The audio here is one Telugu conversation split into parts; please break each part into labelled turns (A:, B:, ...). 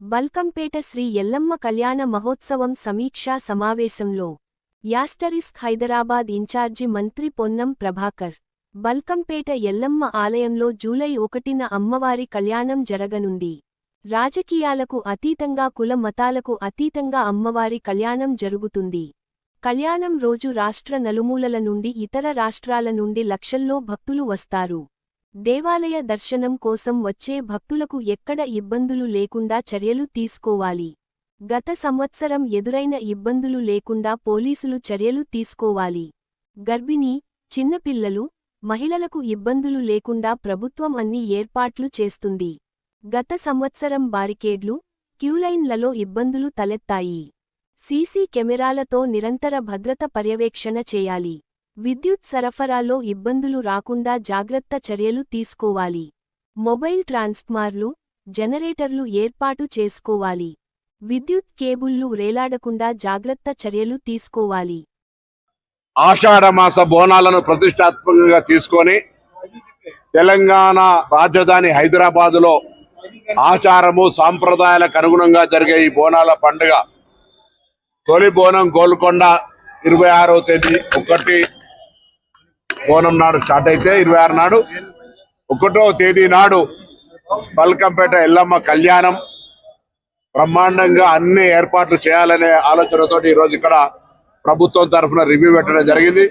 A: బల్కంపేట శ్రీ ఎల్లమ్మ కళ్యాణ మహోత్సవం సమీక్షా సమావేశంలో యాస్టరిస్క్ హైదరాబాద్ ఇన్ఛార్జి మంత్రి పొన్నం ప్రభాకర్ బల్కంపేట ఎల్లమ్మ ఆలయంలో జూలై ఒకటిన అమ్మవారి కళ్యాణం జరగనుంది. రాజకీయాలకు అతీతంగా కుల మతాలకు అతీతంగా అమ్మవారి కళ్యాణం జరుగుతుంది. కళ్యాణం రోజు రాష్ట్ర నలుమూలల నుండి ఇతర రాష్ట్రాల నుండి లక్షల్లో భక్తులు వస్తారు. దేవాలయ దర్శనం కోసం వచ్చే భక్తులకు ఎక్కడ ఇబ్బందులు లేకుండా చర్యలు తీసుకోవాలి. గత సంవత్సరం ఎదురైన ఇబ్బందులు లేకుండా పోలీసులు చర్యలు తీసుకోవాలి. గర్భిణీ చిన్నపిల్లలు మహిళలకు ఇబ్బందులు లేకుండా ప్రభుత్వం అన్ని ఏర్పాట్లు చేస్తుంది. గత సంవత్సరం బారికేడ్లు క్యూలైన్లలో ఇబ్బందులు తలెత్తాయి. సీసీ కెమెరాలతో నిరంతర భద్రత పర్యవేక్షణ చేయాలి. విద్యుత్ సరఫరాలో ఇబ్బందులు రాకుండా జాగ్రత్త చర్యలు తీసుకోవాలి. మొబైల్ ట్రాన్స్ఫార్మర్లు జనరేటర్లు ఏర్పాటు చేసుకోవాలి. విద్యుత్ కేబుల్లు వేలాడకుండా జాగ్రత్త చర్యలు తీసుకోవాలి.
B: ఆషాఢమాస బోనాలను ప్రతిష్టాత్మకంగా తీసుకొని తెలంగాణ రాజధాని హైదరాబాద్లో ఆచారము సాంప్రదాయాలకు అనుగుణంగా జరిగే ఈ బోనాల పండుగ తొలి బోనం గోల్కొండ ఇరవై ఆరో తేదీ ఒకటి బోనం నాడు స్టార్ట్ అయితే ఇరవై ఆరు నాడు. ఒకటో తేదీ నాడు బల్కంపేట ఎల్లమ్మ కళ్యాణం. బ్రహ్మాండంగా అన్ని ఏర్పాట్లు చేయాలనే ఆలోచనతో ఈ రోజు ఇక్కడ ప్రభుత్వం తరఫున రివ్యూ పెట్టడం జరిగింది.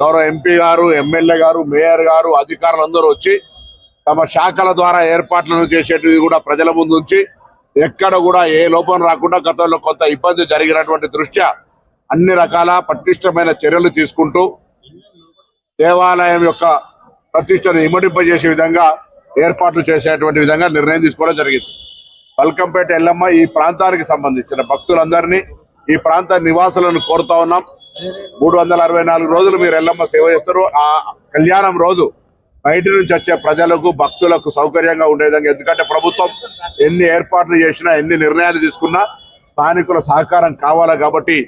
B: గౌరవ ఎంపీ గారు ఎమ్మెల్యే గారు మేయర్ గారు అధికారులందరూ వచ్చి తమ శాఖల ద్వారా ఏర్పాట్లను చేసేటివి కూడా ప్రజల ముందు ఉంచి ఎక్కడ కూడా ఏ లోపం రాకుండా గతంలో కొంత ఇబ్బంది జరిగినటువంటి దృష్ట్యా అన్ని రకాల పటిష్టమైన చర్యలు తీసుకుంటూ దేవాలయం యొక్క ప్రతిష్టను ఇమడింపజేసే విధంగా ఏర్పాట్లు చేసేటువంటి విధంగా నిర్ణయం తీసుకోవడం జరిగింది. పల్కంపేట ఎల్లమ్మ ఈ ప్రాంతానికి సంబంధించిన భక్తులందరినీ ఈ ప్రాంత నివాసులను కోరుతా ఉన్నాం. మూడు వందల అరవై నాలుగు రోజులు మీరు ఎల్లమ్మ సేవ చేస్తారు. ఆ కళ్యాణం రోజు బయట నుంచి వచ్చే ప్రజలకు భక్తులకు సౌకర్యంగా ఉండే విధంగా. ఎందుకంటే ప్రభుత్వం ఎన్ని ఏర్పాట్లు చేసినా ఎన్ని నిర్ణయాలు తీసుకున్నా స్థానికుల సహకారం కావాలి కాబట్టి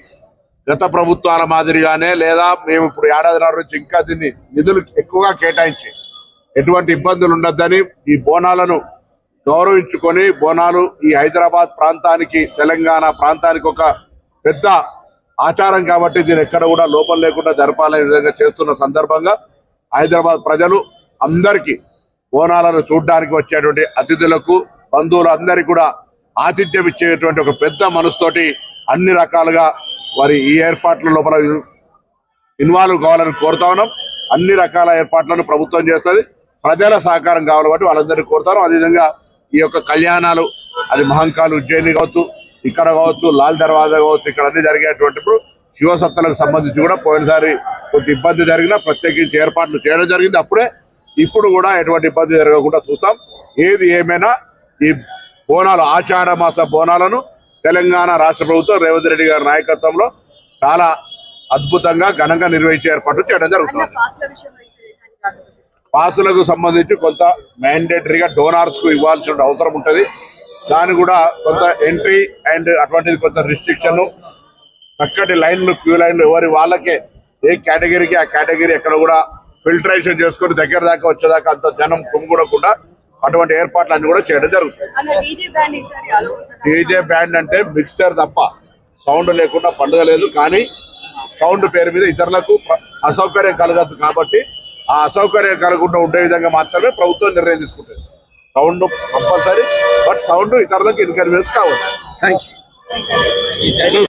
B: గత ప్రభుత్వాల మాదిరిగానే లేదా మేము ఇప్పుడు ఏడాదిన్నర నుంచి ఇంకా దీన్ని నిధులు ఎక్కువగా కేటాయించి ఎటువంటి ఇబ్బందులు ఉండొద్దని ఈ బోనాలను గౌరవించుకొని బోనాలు ఈ హైదరాబాద్ ప్రాంతానికి తెలంగాణ ప్రాంతానికి ఒక పెద్ద ఆచారం కాబట్టి దీని ఎక్కడ కూడా లోపం లేకుండా జరపాలనే విధంగా చేస్తున్న సందర్భంగా హైదరాబాద్ ప్రజలు అందరికీ బోనాలను చూడడానికి వచ్చేటువంటి అతిథులకు బంధువులు అందరికీ కూడా ఆతిథ్యం ఇచ్చేటువంటి ఒక పెద్ద మనసుతోటి అన్ని రకాలుగా వారి ఈ ఏర్పాట్ల లోపల ఇన్వాల్వ్ కావాలని కోరుతా ఉన్నాం. అన్ని రకాల ఏర్పాట్లను ప్రభుత్వం చేస్తుంది. ప్రజల సహకారం కావాలి కాబట్టి వాళ్ళందరినీ కోరుతాను. అదేవిధంగా ఈ యొక్క కళ్యాణాలు అది మహంకాలు ఉజ్జయిని కావచ్చు ఇక్కడ కావచ్చు లాల్ దర్వాజా కావచ్చు ఇక్కడ అన్ని జరిగేటువంటిప్పుడు శివసత్తలకు సంబంధించి కూడా పోయినసారి కొంత ఇబ్బంది జరిగినా ప్రత్యేకించి ఏర్పాట్లు చేయడం జరిగింది. అప్పుడే ఇప్పుడు కూడా ఎటువంటి ఇబ్బంది జరగకుండా చూస్తాం. ఏది ఏమైనా ఈ బోనాలు ఆషాఢ మాస బోనాలను తెలంగాణ రాష్ట్ర ప్రభుత్వం రేవంత్ రెడ్డి గారి నాయకత్వంలో చాలా అద్భుతంగా ఘనంగా నిర్వహించే ఏర్పాట్లు చేయడం జరుగుతుంది? పాసులకు సంబంధించి కొంత మ్యాండేటరీగా డోనార్స్కు ఇవ్వాల్సిన అవసరం ఉంటది దాని కూడా కొంత ఎంట్రీ అండ్ అటువంటిది కొంత రిస్ట్రిక్షన్ చక్కటి లైన్లు క్యూ లైన్లు ఎవరి వాళ్ళకే ఏ కేటగిరీకి ఆ కేటగిరీ ఎక్కడ కూడా ఫిల్టరేషన్ చేసుకొని దగ్గర దాకా వచ్చేదాకా అంత జనం కుమ్ముకూడకుండా అటువంటి ఏర్పాట్లు అన్ని కూడా చేయడం జరుగుతుంది.
C: అన్న డీజే బ్యాండ్ ఈసారి అలో ఉంటుందా?
B: డీజే బ్యాండ్ అంటే మిక్సర్ తప్ప సౌండ్ లేకుండా పండుగ లేదు కానీ సౌండ్ పేరు మీద ఇతరులకు అసౌకర్యం కలగదు కాబట్టి ఆ అసౌకర్యం కలగకుండా ఉండే విధంగా మాత్రమే ప్రభుత్వం నిర్ణయం తీసుకుంటుంది. సౌండ్ కంపల్సరీ బట్ సౌండ్ ఇతరులకు ఇన్కన్వీనియన్స్ కావచ్చు థ్యాంక్ యూ